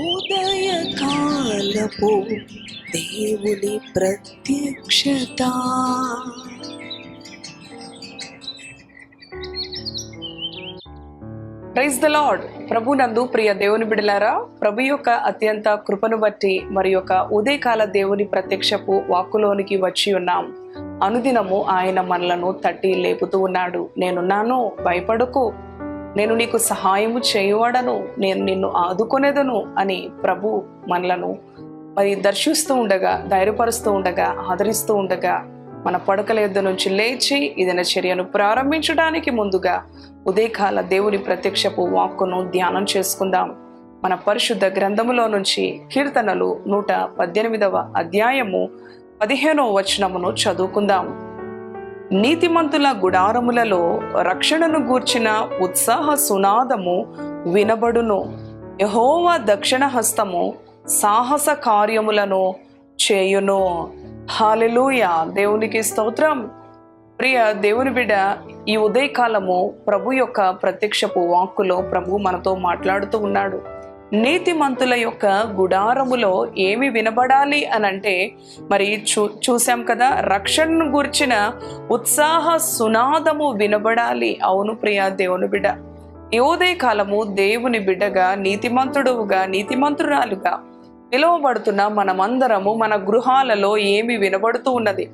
ఉదయకాలపు దేవుని ప్రత్యక్షత. ప్రైజ్ ద లార్డ్ ప్రభు నందు ప్రియ దేవుని బిడలారా ప్రభు యొక్క అత్యంత కృపను బట్టి మరి యొక్క ఉదయకాల దేవుని ప్రత్యక్షపు వాక్కులోనికి వచ్చి ఉన్నాం. అనుదినము ఆయన మనలను తట్టి లేపుతూ ఉన్నాడు. నేనున్నాను భయపడకు. నేను నీకు సహాయము చేయువాడను నేను నిన్ను ఆదుకొనేదను అని ప్రభు మనలను మరి దర్శిస్తూ ఉండగా ధైర్యపరుస్తూ ఉండగా ఆదరిస్తూ ఉండగా మన పడకల యుద్ధ నుంచి లేచి ఇదైన చర్యను ప్రారంభించడానికి ముందుగా ఉదయకాల దేవుని ప్రత్యక్షపు వాక్కును ధ్యానం చేసుకుందాం. మన పరిశుద్ధ గ్రంథములో నుంచి కీర్తనలు నూట పద్దెనిమిదవ అధ్యాయము పదిహేనవ వచనమును చదువుకుందాం. నీతిమంతుల గుడారములలో రక్షణను గూర్చిన ఉత్సాహ సునాదము వినబడును. యహోవ దక్షిణ హస్తము సాహస కార్యములను చేయును. హాలెలూయ దేవునికి స్తోత్రం. ప్రియ దేవుని బిడ ఈ ఉదయకాలము ప్రభు యొక్క ప్రత్యక్షపు వాక్కులో ప్రభు మనతో మాట్లాడుతూ ఉన్నాడు. నీతిమంతుల యొక్క గుడారములో ఏమి వినబడాలి అని అంటే మరి చూ చూసాం కదా రక్షణను గురించిన ఉత్సాహ సునాదము వినబడాలి. అవును ప్రియ దేవుని బిడ్డ. యోదే కాలము దేవుని బిడ్డగా నీతిమంతుడుగా నీతిమంతురాలుగా పిలువబడుతున్న మనమందరము మన గృహాలలో ఏమి వినబడుతూ ఉన్నది?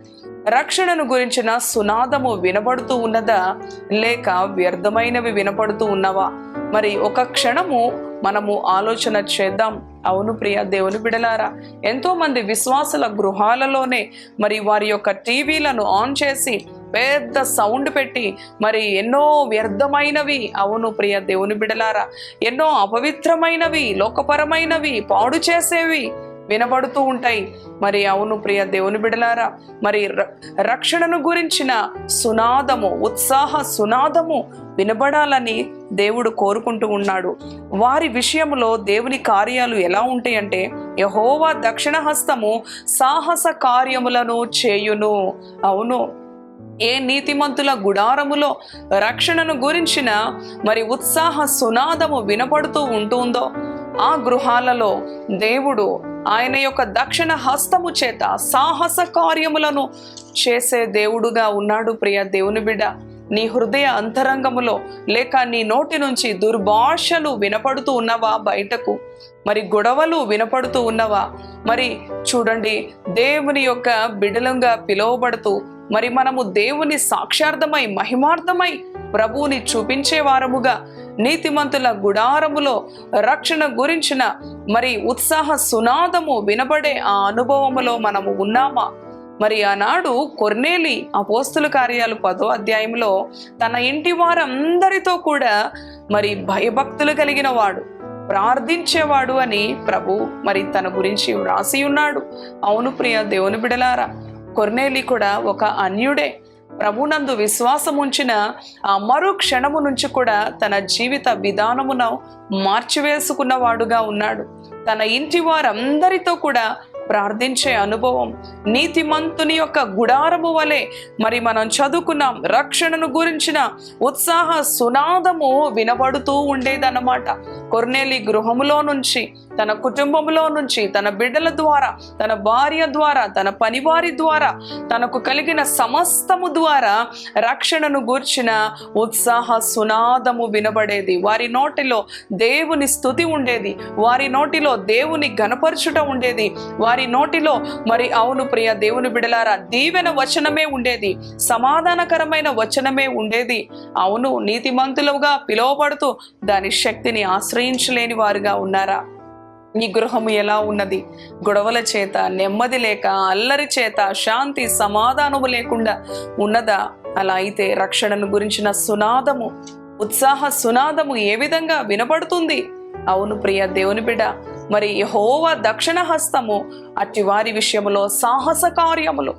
రక్షణను గురించిన సునాదము వినబడుతూ ఉన్నదా? లేక వ్యర్థమైనవి వినపడుతూ ఉన్నవా? మరి ఒక క్షణము మనము ఆలోచన చేద్దాం. అవును ప్రియ దేవుని బిడలారా ఎంతో మంది విశ్వాసుల గృహాలలోనే మరి వారి యొక్క టీవీలను ఆన్ చేసి పెద్ద సౌండ్ పెట్టి మరి ఎన్నో వ్యర్థమైనవి అవును ప్రియ దేవుని బిడలారా ఎన్నో అపవిత్రమైనవి లోకపరమైనవి పాడు చేసేవి వినబడుతూ ఉంటాయి. మరి అవును ప్రియ దేవుని బిడలారా మరి ర- రక్షణను గురించిన సునాదము ఉత్సాహ సునాదము వినబడాలని దేవుడు కోరుకుంటూ ఉన్నాడు. వారి విషయంలో దేవుని కార్యాలు ఎలా ఉంటాయంటే యహోవా దక్షిణ హస్తము సాహస కార్యములను చేయును. అవును ఏ నీతిమంతుల గుడారములో రక్షణను గురించిన మరి ఉత్సాహ సునాదము వినపడుతూ ఉంటుందో ఆ గృహాలలో దేవుడు ఆయన యొక్క దక్షిణ హస్తము చేత సాహస కార్యములను చేసే దేవుడుగా ఉన్నాడు ప్రియ దేవుని బిడ్డ. నీ హృదయ అంతరంగములో లేక నీ నోటి నుంచి దుర్భాషలు వినపడుతూ ఉన్నవా బయటకు? మరి గొడవలు వినపడుతూ ఉన్నవా? మరి చూడండి దేవుని యొక్క బిడలంగా పిలువబడుతూ మరి మనము దేవుని సాక్షార్థమై మహిమార్థమై ప్రభువుని చూపించే వారముగా నీతిమంతుల గుడారములో రక్షణ గురించిన మరి ఉత్సాహ సునాదము వినబడే ఆ అనుభవములో మనము ఉన్నామా? మరి ఆనాడు కొర్నేలి అపోస్తుల కార్యాలు పదో అధ్యాయంలో తన ఇంటి వారందరితో కూడా మరి భయభక్తులు కలిగిన వాడు ప్రార్థించేవాడు అని ప్రభు మరి తన గురించి వ్రాసి ఉన్నాడు. అవును ప్రియ దేవుని బిడలారా కొర్నేలి కూడా ఒక అన్యుడే. ప్రభునందు విశ్వాసం ఉంచిన ఆ మరో క్షణము నుంచి కూడా తన జీవిత విధానమును మార్చివేసుకున్నవాడుగా ఉన్నాడు. తన ఇంటి వారందరితో కూడా ప్రార్థించే అనుభవం నీతిమంతుని యొక్క గుడారము వలె మరి మనం చదువుకున్నాం రక్షణను గురించిన ఉత్సాహ సునాదము వినబడుతూ ఉండేదన్నమాట. కొర్నేలి గృహములో నుంచి తన కుటుంబంలో నుంచి తన బిడ్డల ద్వారా తన భార్య ద్వారా తన పనివారి ద్వారా తనకు కలిగిన సమస్తము ద్వారా రక్షణను గూర్చిన ఉత్సాహ సునాదము వినబడేది. వారి నోటిలో దేవుని స్థుతి ఉండేది. వారి నోటిలో దేవుని గనపరచుట ఉండేది. వారి నోటిలో మరి అవును ప్రియ దేవుని బిడలారా దీవెన వచనమే ఉండేది. సమాధానకరమైన వచనమే ఉండేది. అవును నీతిమంతులుగా పిలువబడుతూ దాని శక్తిని ఆశ్రయించలేని వారుగా ఉన్నారా? నీ గృహము ఎలా ఉన్నది? గొడవల చేత నెమ్మది లేక అల్లరి చేత శాంతి సమాధానము లేకుండా ఉన్నదా? అలా అయితే రక్షణను గురించిన సునాదము ఉత్సాహ సునాదము ఏ విధంగా వినపడుతుంది అవును ప్రియ దేవుని బిడ్డ మరి యెహోవా దక్షిణ హస్తము అట్టి వారి విషయంలో సాహస కార్యములు.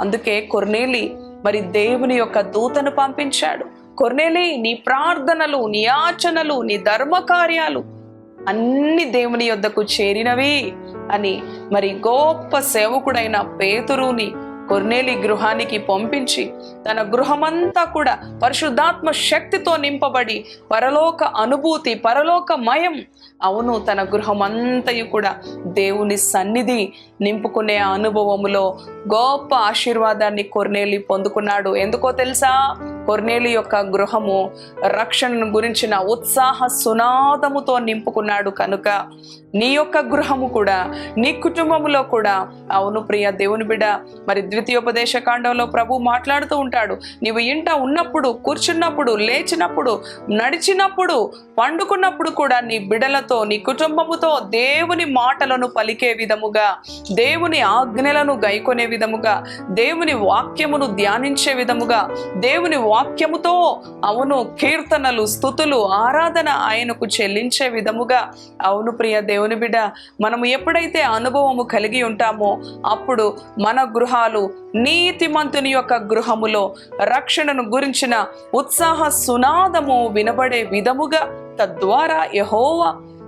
అందుకే కొర్నేలి మరి దేవుని యొక్క దూతను పంపించాడు. కొర్నేలి నీ ప్రార్థనలు నీ ఆచనలు నీ ధర్మ కార్యాలు అన్ని దేవుని యొద్దకు చేరినవి అని మరి గొప్ప సేవకుడైన పేతురుని కొర్నేలి గృహానికి పంపించి తన గృహమంతా కూడా పరిశుద్ధాత్మ శక్తితో నింపబడి పరలోక అనుభూతి పరలోక మయం అవును తన గృహమంతయు కూడా దేవుని సన్నిధి నింపుకునే అనుభవములో గొప్ప ఆశీర్వాదాన్ని కొర్నేలి పొందుకున్నాడు. ఎందుకో తెలుసా? కొర్నేలి యొక్క గృహము రక్షణను గురించిన ఉత్సాహ సునాదముతో నింపుకున్నాడు కనుక నీ యొక్క గృహము కూడా నీ కుటుంబములో కూడా. అవును ప్రియ దేవుని బిడ మరి ద్వితీయోపదేశ కాండంలో ప్రభు మాట్లాడుతూ ఉంటాడు నీవు ఇంట ఉన్నప్పుడు కూర్చున్నప్పుడు లేచినప్పుడు నడిచినప్పుడు పండుకున్నప్పుడు కూడా నీ బిడలతో నీ కుటుంబముతో దేవుని మాటలను పలికే విధముగా దేవుని ఆజ్ఞలను గైకొనే విధముగా దేవుని వాక్యమును ధ్యానించే విధముగా దేవుని వాక్యముతో అవును కీర్తనలు స్థుతులు ఆరాధన ఆయనకు చెల్లించే విధముగా. అవును ప్రియ దేవుని బిడ్డ మనము ఎప్పుడైతే అనుభవము కలిగి ఉంటామో అప్పుడు మన గృహాలు నీతిమంతుని యొక్క గృహములో రక్షణను గురించిన ఉత్సాహ సునాదము వినబడే విధముగా తద్వారా యహోవ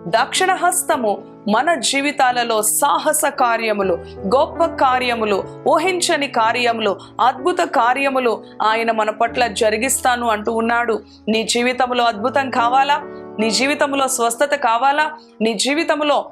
దక్షిణ హస్తము మన జీవితాలలో సాహస కార్యములు గొప్ప కార్యములు ఊహించని కార్యములు అద్భుత కార్యములు ఆయన మన పట్ల జరిగిస్తాను అంటూ ఉన్నాడు. నీ జీవితంలో అద్భుతం కావాలా? నీ జీవితంలో స్వస్థత కావాలా? నీ జీవితంలో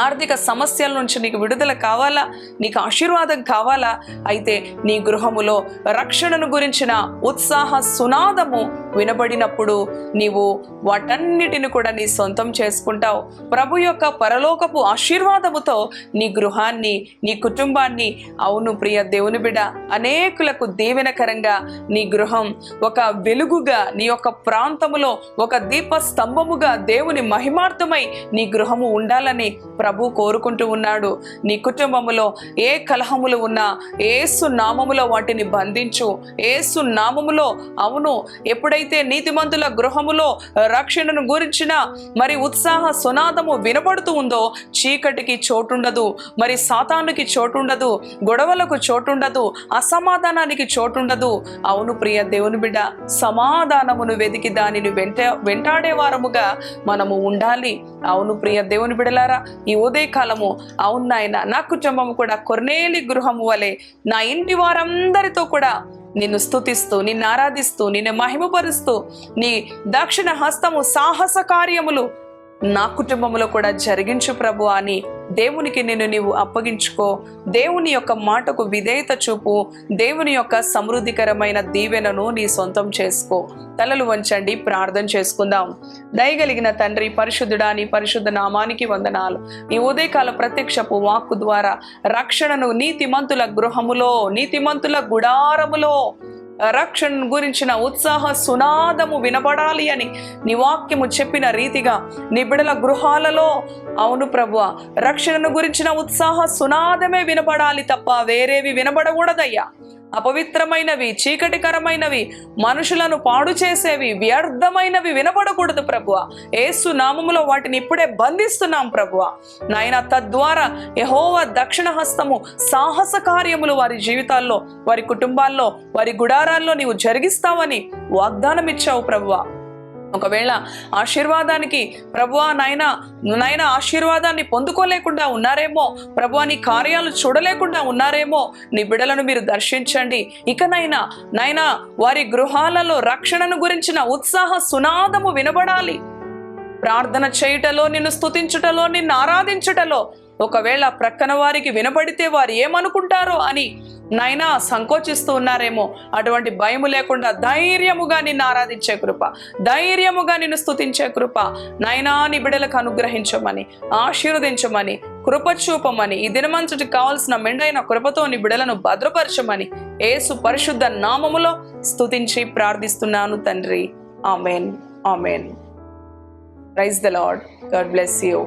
ఆర్థిక సమస్యల నుంచి నీకు విడుదల కావాలా? నీకు ఆశీర్వాదం కావాలా? అయితే నీ గృహములో రక్షణను గురించిన ఉత్సాహ సునాదము వినబడినప్పుడు నీవు వాటన్నిటిని కూడా నీ సొంతం చేసుకుంటావు. ప్రభు యొక్క పరలోకపు ఆశీర్వాదముతో నీ గృహాన్ని నీ కుటుంబాన్ని అవును ప్రియ దేవుని బిడ అనేకులకు దీవెనకరంగా నీ గృహం ఒక వెలుగుగా నీ యొక్క ప్రాంతములో ఒక దీప స్తంభముగా దేవుని మహిమార్థమై నీ గృహము ఉండాలని ప్రభు కోరుకుంటూ ఉన్నాడు. నీ కుటుంబములో ఏ కలహములు ఉన్నా ఏసు నామములో వాటిని బంధించు. ఏసు నామములో అవును ఎప్పుడైతే నీతిమంతుల గృహములో రక్షణను గురించిన మరి ఉత్సాహ సునాదము వినపడుతూ ఉందో చీకటికి చోటుండదు మరి సాతానుకి చోటుండదు గొడవలకు చోటుండదు అసమాధానానికి చోటుండదు. అవును ప్రియ దేవుని బిడ్డ సమాధానమును వెతికి దానిని వెంట వెంటాడే వారముగా మనము ఉండాలి. అవును ప్రియ దేవుని బిడలారా ఈ ఉదయకాలము. అవును నాయన నా కుటుంబం కూడా కొర్నేలి గృహము వలె నా ఇంటి వారందరితో కూడా నిన్ను స్తుతిస్తూ నిన్ను ఆరాధిస్తూ నిన్ను మహిమపరుస్తూ నీ దక్షిణ హస్తము సాహస కార్యములు నా కుటుంబంలో కూడా జరిగించు ప్రభు అని దేవునికి నిన్ను నీవు అప్పగించుకో. దేవుని యొక్క మాటకు విధేయత చూపు. దేవుని యొక్క సమృద్ధికరమైన దీవెనను నీ సొంతం చేసుకో. తలలు వంచండి ప్రార్థన చేసుకుందాం. దయగలిగిన తండ్రి పరిశుద్ధుడా నీ పరిశుద్ధ నామానికి వందనాలు. ఈ ఉదయకాల ప్రత్యక్షపు వాక్కు ద్వారా రక్షణను నీతిమంతుల గృహములో నీతిమంతుల గుడారములో రక్షణ గురించిన ఉత్సాహ సునాదము వినబడాలి అని నివాక్యము చెప్పిన రీతిగా నిబిడల గృహాలలో అవును ప్రభు రక్షణను గురించిన ఉత్సాహ సునాదమే వినబడాలి తప్ప వేరేవి వినబడకూడదయ్యా. అపవిత్రమైనవి చీకటికరమైనవి మనుషులను పాడు చేసేవి వ్యర్థమైనవి వినపడకూడదు ప్రభువ. ఏసు నామములో వాటిని ఇప్పుడే బంధిస్తున్నాం ప్రభువ. నాయన తద్వారా యహోవ దక్షిణ హస్తము సాహస కార్యములు వారి జీవితాల్లో వారి కుటుంబాల్లో వారి గుడారాల్లో నీవు జరిగిస్తావని వాగ్దానం ఇచ్చావు ప్రభువ. ఒకవేళ ఆశీర్వాదానికి ప్రభువా నాయన నాయన ఆశీర్వాదాన్ని పొందుకోలేకుండా ఉన్నారేమో ప్రభువా నీ కార్యాలు చూడలేకుండా ఉన్నారేమో నీ బిడలను మీరు దర్శించండి. ఇకనైనా నాయన వారి గృహాలలో రక్షణను గురించిన ఉత్సాహ సునాదము వినబడాలి. ప్రార్థన చేయుటలో నిన్ను స్తుతించుటలో నిన్ను ఆరాధించుటలో ఒకవేళ ప్రక్కన వారికి వినబడితే వారు ఏమనుకుంటారో అని నైనా సంకోచిస్తూ ఉన్నారేమో. అటువంటి భయము లేకుండా ధైర్యముగా నిన్ను ఆరాధించే కృప ధైర్యముగా నిన్ను స్థుతించే కృప నైనా నీ బిడలకు అనుగ్రహించమని ఆశీర్వదించమని కృప చూపమని ఈ దినమంతటి కావాల్సిన మెండైన కృపతో నీ బిడలను భద్రపరచమని ఏసు పరిశుద్ధ నామములో స్థుతించి ప్రార్థిస్తున్నాను తండ్రి. Amen. Amen. Praise the lord God bless you.